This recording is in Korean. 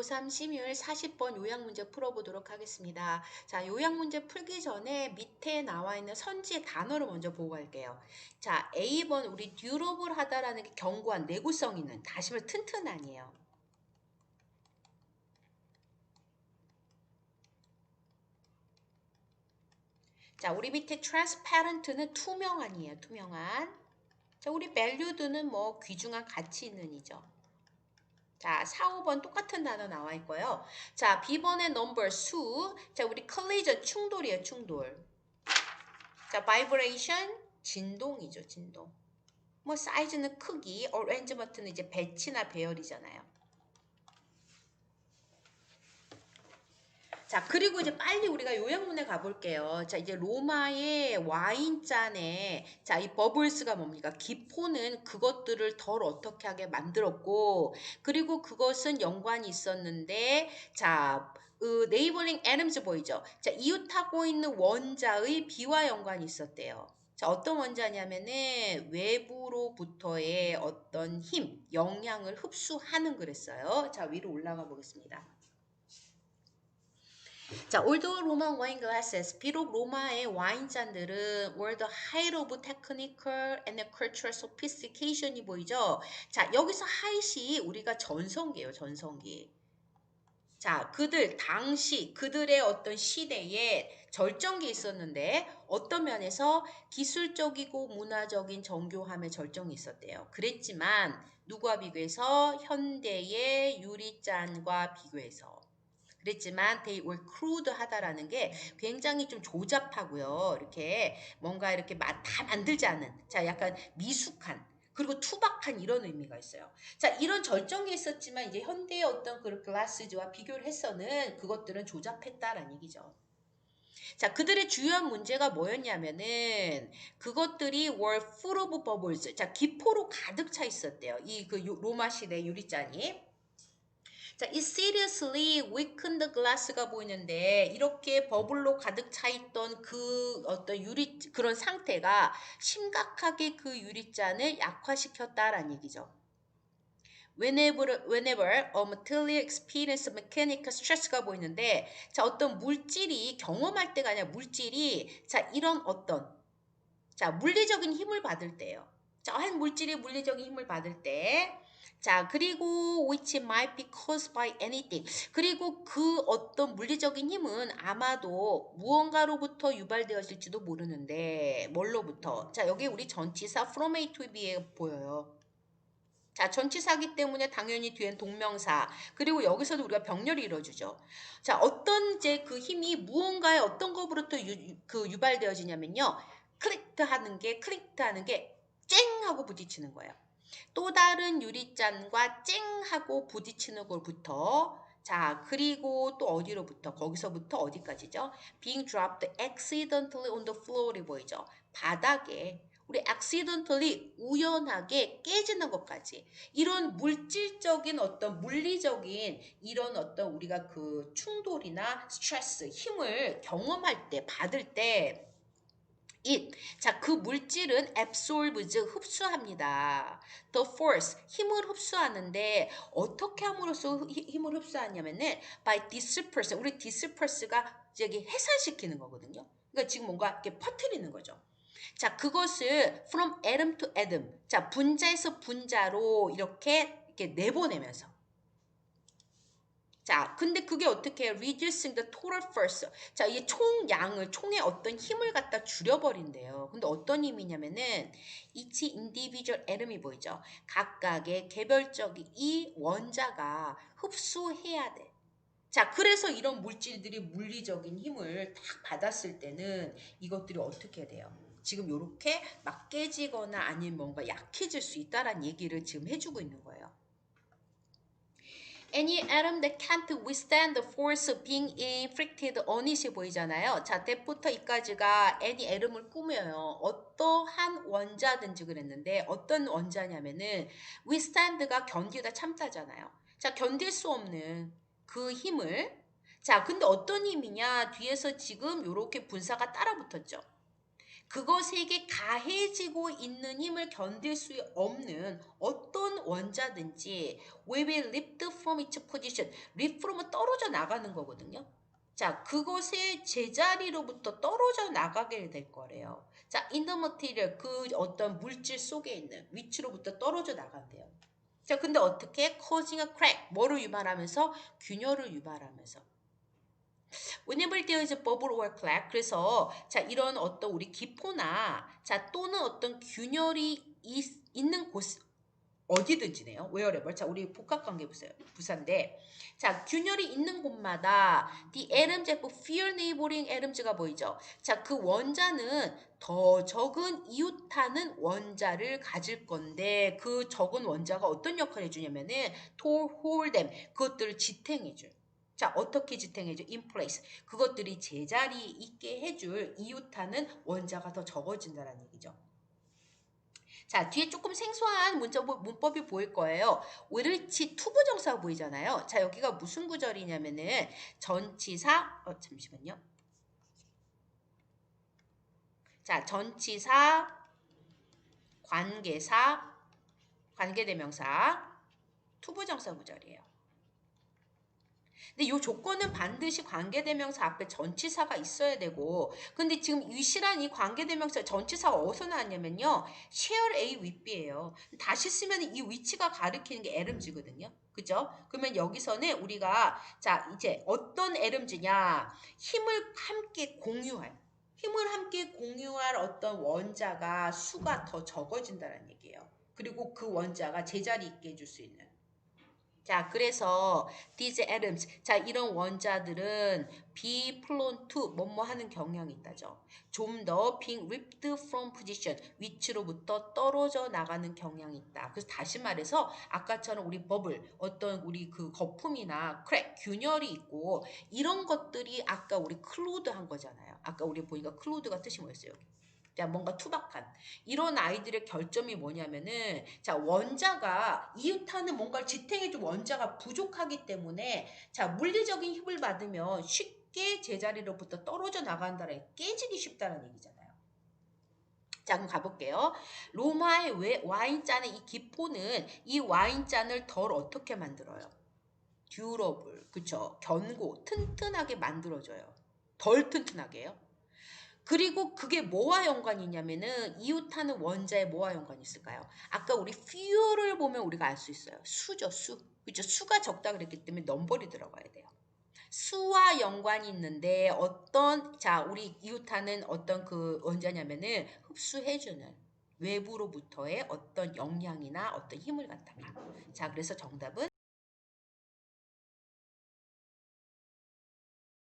고3 심율 40번 요약 문제 풀어보도록 하겠습니다. 자, 요약 문제 풀기 전에 밑에 나와 있는 선지의 단어를 먼저 보고 갈게요. 자, A번 우리 듀러블하다라는 게 견고한 내구성 있는 다시말 튼튼한이에요. 자, 우리 밑에 transparent는 투명한이에요. 투명한. 자, 우리 valued는 뭐 귀중한 가치 있는이죠. 자, 4, 5번 똑같은 단어 나와 있고요. 자, B번의 number 수. 자, 우리 collision 충돌이에요, 충돌. 자, vibration 진동이죠, 진동. 뭐 사이즈는 크기, arrangement는 이제 배치나 배열이잖아요. 자, 그리고 이제 빨리 우리가 요약문에 가볼게요. 자, 이제 로마의 와인잔에, 자, 이 버블스가 뭡니까? 기포는 그것들을 덜 어떻게 하게 만들었고, 그리고 그것은 연관이 있었는데, 자, 그 네이버링 애덤즈 보이죠? 자, 이웃하고 있는 원자의 비와 연관이 있었대요. 자, 어떤 원자냐면은 외부로부터의 어떤 힘, 영향을 흡수하는 그랬어요. 자, 위로 올라가 보겠습니다. 자, although Roman 비록 로마의 와인잔들은 height of technical and cultural sophistication이 보이죠? 자, 여기서 height이 우리가 전성기예요, 전성기. 자, 그들 당시 그들의 어떤 시대에 절정기 있었는데 어떤 면에서 기술적이고 문화적인 정교함의 절정이 있었대요. 그랬지만 누구와 비교해서 현대의 유리잔과 비교해서 그랬지만 they were crude 하다라는 게 굉장히 좀 조잡하고요. 이렇게 뭔가 이렇게 다 만들지 않은 자 약간 미숙한 그리고 투박한 이런 의미가 있어요. 자, 이런 절정이 있었지만 이제 현대의 어떤 그 글라스즈와 비교를 했서는 그것들은 조잡했다라는 얘기죠. 자, 그들의 주요한 문제가 뭐였냐면은 그것들이 were full of bubbles. 자, 기포로 가득 차 있었대요. 이 그 로마 시대 유리잔이. 자, 이 seriously weakened glass가 보이는데 이렇게 버블로 가득 차 있던 그 어떤 유리 그런 상태가 심각하게 그 유리잔을 약화시켰다라는 얘기죠. Whenever, whenever a material experience mechanical stress가 보이는데 자 어떤 물질이 경험할 때가 아니라 물질이 자 이런 어떤 자 물리적인 힘을 받을 때요. 자 한 물질이 물리적인 힘을 받을 때 자, 그리고 which might be caused by anything. 그리고 그 어떤 물리적인 힘은 아마도 무언가로부터 유발되어질지도 모르는데 뭘로부터? 자, 여기 우리 전치사 from A to B에 보여요. 자, 전치사기 때문에 당연히 뒤엔 동명사. 그리고 여기서도 우리가 병렬이 이루어주죠. 자, 어떤 이제 그 힘이 무언가의 어떤 것으로부터 유, 그 유발되어지냐면요. 클릭트 하는 게, 클릭트 하는 게 쨍! 하고 부딪히는 거예요. 또 다른 유리잔과 쨍 하고 부딪히는 걸부터 자 그리고 또 어디로부터 거기서부터 어디까지죠? Being dropped accidentally on the floor이 보이죠? 바닥에 우리 accidentally 우연하게 깨지는 것까지 이런 물질적인 어떤 물리적인 이런 어떤 우리가 그 충돌이나 스트레스 힘을 경험할 때 받을 때 it. 자, 그 물질은 absorbs, 흡수합니다. The force, 힘을 흡수하는데 어떻게 함으로써 힘을 흡수하냐면은 by disperse. 우리 disperse가 저기 해산시키는 거거든요. 그러니까 지금 뭔가 이렇게 퍼뜨리는 거죠. 자, 그것을 from atom to atom. 자, 분자에서 분자로 이렇게 이렇게 내보내면서 자, 근데 그게 어떻게 해요? reducing the total force. 자, 이게 총양을, 총의 어떤 힘을 갖다 줄여버린대요. 근데 어떤 힘이냐면은 each individual atom이 보이죠? 각각의 개별적인 이 원자가 흡수해야 돼. 자, 그래서 이런 물질들이 물리적인 힘을 딱 받았을 때는 이것들이 어떻게 돼요? 지금 이렇게 막 깨지거나 아니면 뭔가 약해질 수 있다라는 얘기를 지금 해주고 있는 거예요. Any atom that can't withstand the force being inflicted on it이 보이잖아요. 자, 때부터 이까지가 any atom을 꾸며요. 어떠한 원자든지 그랬는데 어떤 원자냐면은 withstand가 견디다 참다잖아요. 자, 견딜 수 없는 그 힘을 자, 근데 어떤 힘이냐? 뒤에서 지금 이렇게 분사가 따라 붙었죠. 그것에게 가해지고 있는 힘을 견딜 수 없는 어떤 원자든지 we will lift from its position. lift from은 떨어져 나가는 거거든요. 자, 그것의 제자리로부터 떨어져 나가게 될 거래요. 자, in the material 그 어떤 물질 속에 있는 위치로부터 떨어져 나간대요. 자, 근데 어떻게 causing a crack 뭐를 유발하면서 균열을 유발하면서 Whenever there is a bubble or crack, 그래서 자 이런 어떤 우리 기포나 자 또는 어떤 균열이 있, 있는 곳 어디든지네요. wherever. 자 우리 복합관계 보세요. 부사인데 자 균열이 있는 곳마다 the atoms of fewer neighboring atoms가 보이죠. 자 그 원자는 더 적은 이웃하는 원자를 가질 건데 그 적은 원자가 어떤 역할을 해주냐면은 to hold them 그것들을 지탱해줄. 자, 어떻게 지탱해줘? in place. 그것들이 제자리에 있게 해줄 이웃하는 원자가 더 적어진다는 얘기죠. 자, 뒤에 조금 생소한 문자, 문법이 보일 거예요. 을치 투부정사가 보이잖아요. 자, 여기가 무슨 구절이냐면은 전치사, 어, 잠시만요. 자, 전치사, 관계사, 관계대명사, 투부정사 구절이에요. 근데 이 조건은 반드시 관계대명사 앞에 전치사가 있어야 되고 근데 지금 유실한 이 관계대명사 전치사가 어디서 나왔냐면요. share A B예요. 다시 쓰면 이 위치가 가리키는 게 에름지거든요. 그죠? 그러면 여기서는 우리가 자 이제 어떤 에름지냐 힘을 함께 공유할 힘을 함께 공유할 어떤 원자가 수가 더 적어진다는 얘기예요. 그리고 그 원자가 제자리 있게 해줄 수 있는 자, 그래서 these atoms, 자 이런 원자들은 be prone to 뭐뭐 하는 경향이 있다죠. 좀 더 being ripped from position, 위치로부터 떨어져 나가는 경향이 있다. 그래서 다시 말해서 아까처럼 우리 버블, 어떤 우리 그 거품이나 크랙, 균열이 있고 이런 것들이 아까 우리 클로드 한 거잖아요. 아까 우리 보니까 클로드가 뜻이 뭐였어요? 자, 뭔가 투박한 이런 아이들의 결점이 뭐냐면은 자 원자가 이웃하는 뭔가를 지탱해줄 원자가 부족하기 때문에 자 물리적인 힘을 받으면 쉽게 제자리로부터 떨어져 나간다는 깨지기 쉽다는 얘기잖아요. 자 그럼 가볼게요. 로마의 와인잔의 이 기포는 이 와인잔을 덜 어떻게 만들어요? 듀러블 그쵸 견고 튼튼하게 만들어줘요. 덜 튼튼하게요. 그리고 그게 뭐와 연관이 있냐면은 이웃하는 원자에 뭐와 연관이 있을까요? 아까 우리 fuel을 보면 우리가 알 수 있어요. 수죠, 수. 그죠? 수가 적다 그랬기 때문에 넘버리 들어가야 돼요. 수와 연관이 있는데 어떤 자 우리 이웃하는 어떤 그 원자냐면은 흡수해 주는 외부로부터의 어떤 영향이나 어떤 힘을 갖다가 자 그래서 정답은